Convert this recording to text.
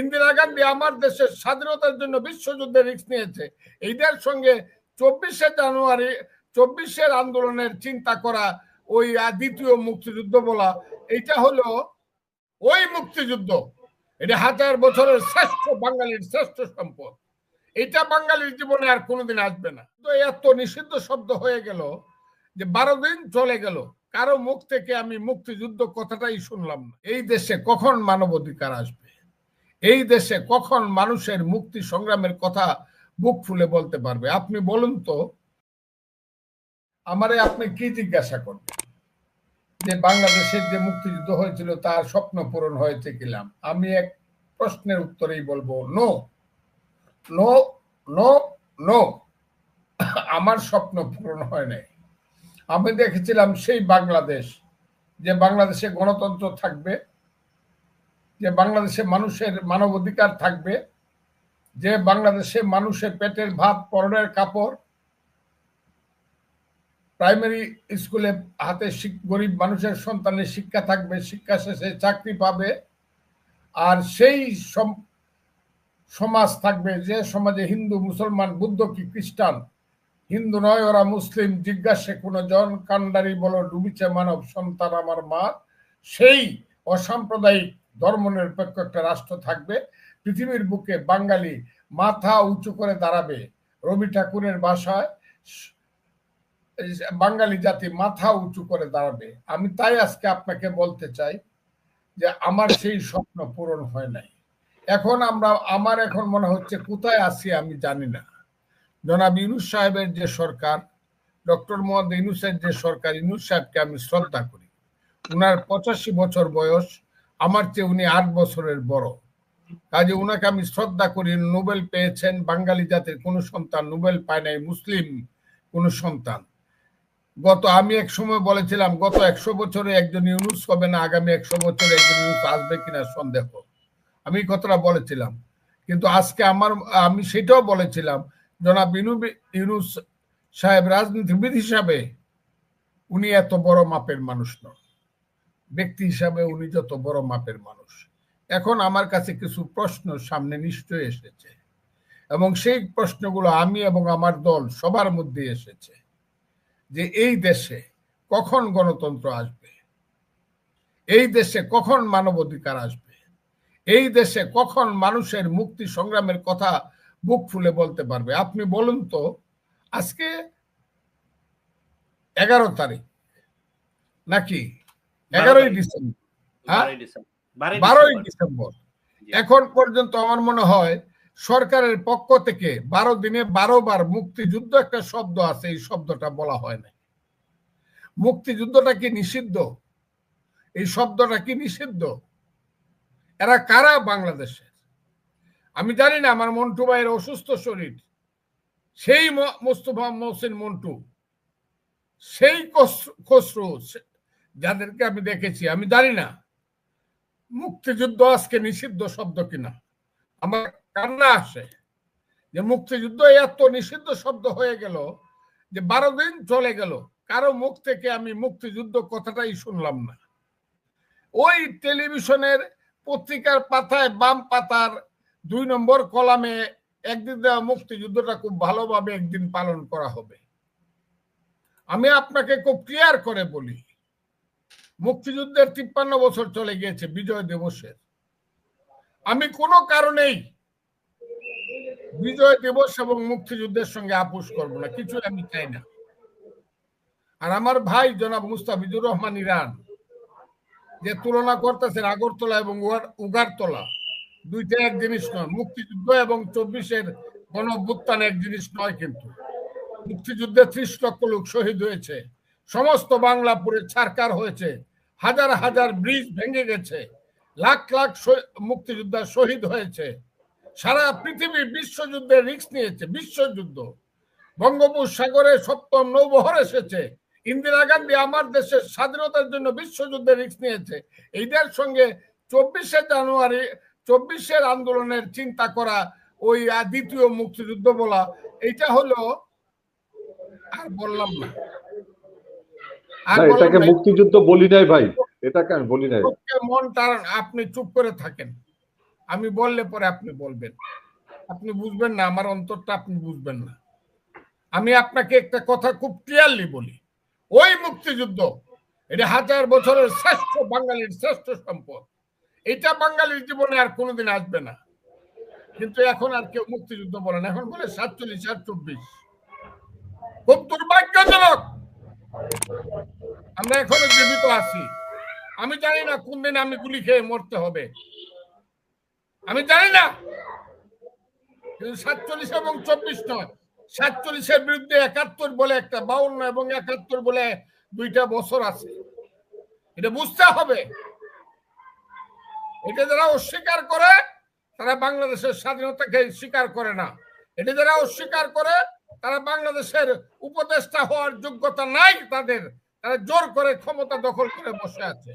ইন্দিরা গান্ধী আমার দেশের স্বাধীনতার জন্য বিশ্বযুদ্ধে রিস্ক নিয়েছে। এইটার সঙ্গে চব্বিশে জানুয়ারি, চব্বিশের আন্দোলনের চিন্তা করা ওই দ্বিতীয় মুক্তিযুদ্ধ বলা এটা হলো ওই মুক্তিযুদ্ধ। এটা হাজার বছরের শ্রেষ্ঠ বাঙালির শ্রেষ্ঠ সম্পদ। এটা বাঙালির জীবনে আর কোনোদিন আসবে না। তো এত নিষিদ্ধ শব্দ হয়ে গেল যে বারো দিন চলে গেল। কারও মুখ থেকে আমি মুক্তিযুদ্ধ কথাটাই শুনলাম না। এই দেশে কখন মানবাধিকার আসবে? এই দেশে কখন মানুষের মুক্তি সংগ্রামের কথা বুক ফুলে বলতে পারবে? আপনি বলুন তো। আমারে আপনি কি জিজ্ঞাসা করবেন? যে বাংলাদেশের যে মুক্তিযুদ্ধ হয়েছিল, তার স্বপ্ন পূরণ হয়েছে কিলাম আমি এক প্রশ্নের উত্তরেই বলব, নো। No no no. আমার স্বপ্ন পূরণ হয় নাই। আমি দেখেছিলাম সেই বাংলাদেশ, যে বাংলাদেশে গণতন্ত্র থাকবে যে বাংলাদেশে মানুষের মানবাধিকার থাকবে, যে বাংলাদেশে মানুষের পেটের ভাত, পরনের কাপড়, প্রাইমারি স্কুলে হাতে গরিব মানুষের সন্তানের শিক্ষা থাকবে, শিক্ষা শেষে চাকরি পাবে, আর সেই সম- সমাজ থাকবে যে সমাজে হিন্দু, মুসলমান, বুদ্ধ কি খ্রিস্টান, হিন্দু নয়, ওরা মুসলিম, জিজ্ঞাসে কোনো জন, কান্ডারি বলো, ডুবিছে মানব সন্তান আমার মা, সেই অসাম্প্রদায়িক ধর্মনিরপেক্ষ একটা রাষ্ট্র থাকবে। পৃথিবীর বুকে বাঙালি মাথা উঁচু করে দাঁড়াবে রবি ঠাকুরের ভাষায় এই যে বাঙালি জাতি মাথা উঁচু করে দাঁড়াবে। আমি তাই আজকে আপনাকে বলতে চাই যে আমার সেই স্বপ্ন পূরণ হয় নাই। এখন আমরা, আমার এখন মনে হচ্ছে কোথায় আছি আমি জানি না। জনাব ইউনুস সাহেবের যে সরকার, ডক্টর মোহাম্মদ ইউনুসের যে সরকার, ইউনুস সাহেবকে আমি শ্রদ্ধা করি। উনার পঁচাশি বছর বয়স আমার চেয়ে উনি আট বছরের বড়। কাজে উনাকে আমি শ্রদ্ধা করি, নোবেল পেয়েছেন বাঙালি জাতির কোনো সন্তান, নোবেল পায় নাই, মুসলিম কোনো সন্তান। গত আমি এক সময় বলেছিলাম, গত একশো বছরে একজন ইউনুস হবে না, আগামী একশো বছরে একজন ইউনুস আসবে কিনা সন্দেহ। আমি কথাটা বলেছিলাম। কিন্তু আজকে আমার, আমি সেটাও বলেছিলাম, জনাব ইউনুস সাহেব রাজনীতিবিদ হিসাবে উনি এত বড় মাপের মানুষ নন। ব্যক্তি হিসাবে উনি যত বড় মাপের মানুষ। এখন আমার কাছে কিছু প্রশ্ন সামনে নিশ্চয়ই এসেছে। এবং সেই প্রশ্নগুলো আমি এবং আমার দল সবার মধ্যে এসেছে যে এই দেশে কখন গণতন্ত্র আসবে? এই দেশে কখন মানবাধিকার আসবে? এই দেশে কখন মানুষের মুক্তি সংগ্রামের কথা বুক ফুলে বলতে পারবে? আপনি বলুন তো, আজকে এগারো তারিখ নাকি এগারোই ডিসেম্বর। হ্যাঁ? বারোই ডিসেম্বর। এখন পর্যন্ত আমার মনে হয় সরকারের পক্ষ থেকে বারো দিনে বারো বার মুক্তিযুদ্ধ একটা শব্দ আছে এই শব্দটা বলা হয় না মুক্তিযুদ্ধটা কি নিষিদ্ধ? এই শব্দটা কি নিষিদ্ধ? এরা কারা বাংলাদেশের আমি জানি না আমার মন্টু ভাইয়ের অসুস্থ শরীর। সেই মোস্তফা মহসিন মন্টু। সেই খস- খসরু যাদেরকে আমি দেখেছি, আমি জানি না। মুক্তিযুদ্ধ আজকে নিষিদ্ধ শব্দ কিনা? আমার কান্না আসে যে মুক্তিযুদ্ধ এত নিষিদ্ধ শব্দ হয়ে গেল যে বারো দিন চলে গেল। কারও মুখ থেকে আমি মুক্তিযুদ্ধ কথাটাই শুনলাম না। ওই টেলিভিশনের পত্রিকার পাতায় বাম পাতার দুই নম্বর কলামে একদিন দেওয়া মুক্তিযুদ্ধটা খুব ভালোভাবে একদিন পালন করা হবে। আমি আপনাকে খুব ক্লিয়ার করে বলি মুক্তিযুদ্ধের তিপ্পান্ন বছর চলে গিয়েছে বিজয় দিবসের। আমি কোনো কারণেই বিজয় দিবস এবং মুক্তিযুদ্ধের সঙ্গে আপোষ করব না কিছু আমি চাই না। আর আমার ভাই জনাব মুস্তাফিজুর রহমান ইরান, যে তুলনা করতেছেন আগরতলা এবং উগার- উগারতলা দুইটা এক জিনিস নয়, মুক্তিযুদ্ধ এবং চব্বিশের গণ এক জিনিস নয় কিন্তু। মুক্তিযুদ্ধে ত্রিশ লক্ষ লোক শহীদ হয়েছে। সমস্ত বাংলাপুরে ছারকার হয়েছে। হাজার হাজার ব্রিজ ভেঙে গেছে। লাখ লাখ মুক্তিযোদ্ধা শহীদ হয়েছে। সারা পৃথিবী বিশ্বযুদ্ধে রিস্ক নিয়েছে, বিশ্বযুদ্ধ। বঙ্গোপসাগরে সপ্তম নৌবহর এসেছে। ইন্দিরা গান্ধী আমার দেশের স্বাধীনতার জন্য বিশ্বযুদ্ধে রিক্স নিয়েছে। এইটার সঙ্গে চব্বিশে জানুয়ারি, চব্বিশের আন্দোলনের চিন্তা করা ওই দ্বিতীয় মুক্তিযুদ্ধ বলা এটা হলো, আর বললাম না। এটাকে মুক্তিযুদ্ধ বলি নাই ভাই। এটাকে আমি বলি নাই। মন টান আপনি চুপ করে থাকেন। আমি বললে পরে আপনি বলবেন। আপনি বুঝবেন না আমার অন্তরটা আপনি বুঝবেন না। আমি আপনাকে একটা কথা খুব ক্লিয়ারলি বলি। ওই মুক্তিযুদ্ধ এটা হাজার বছরের শ্রেষ্ঠ বাঙালির শ্রেষ্ঠ সম্পদ। এটা বাঙালির জীবনে আর কোনোদিন আসবে না। কিন্তু এখন আর কেউ মুক্তিযুদ্ধ বলে না। এখন বলে সাতচল্লিশ আর চব্বিশ। খুব দুর্ভাগ্যজনক। আমরা এখনও জীবিত আছি। আমি জানি না কোন দিন আমি গুলি খেয়ে মরতে হবে। আমি জানি না। সাতচল্লিশ এবং চব্বিশ নয়। সাতচল্লিশের বিরুদ্ধে একাত্তর বলে একটা বাউন্ন এবং একাত্তর বলে দুইটা বছর আছে। এটা বুঝতে হবে। এটা যারা অস্বীকার করে, তারা বাংলাদেশের স্বাধীনতাকে স্বীকার করে না। এটা যারা অস্বীকার করে তারা বাংলাদেশের উপদেষ্টা হওয়ার যোগ্যতা নাই তাদের। তারা জোর করে ক্ষমতা দখল করে বসে আছে।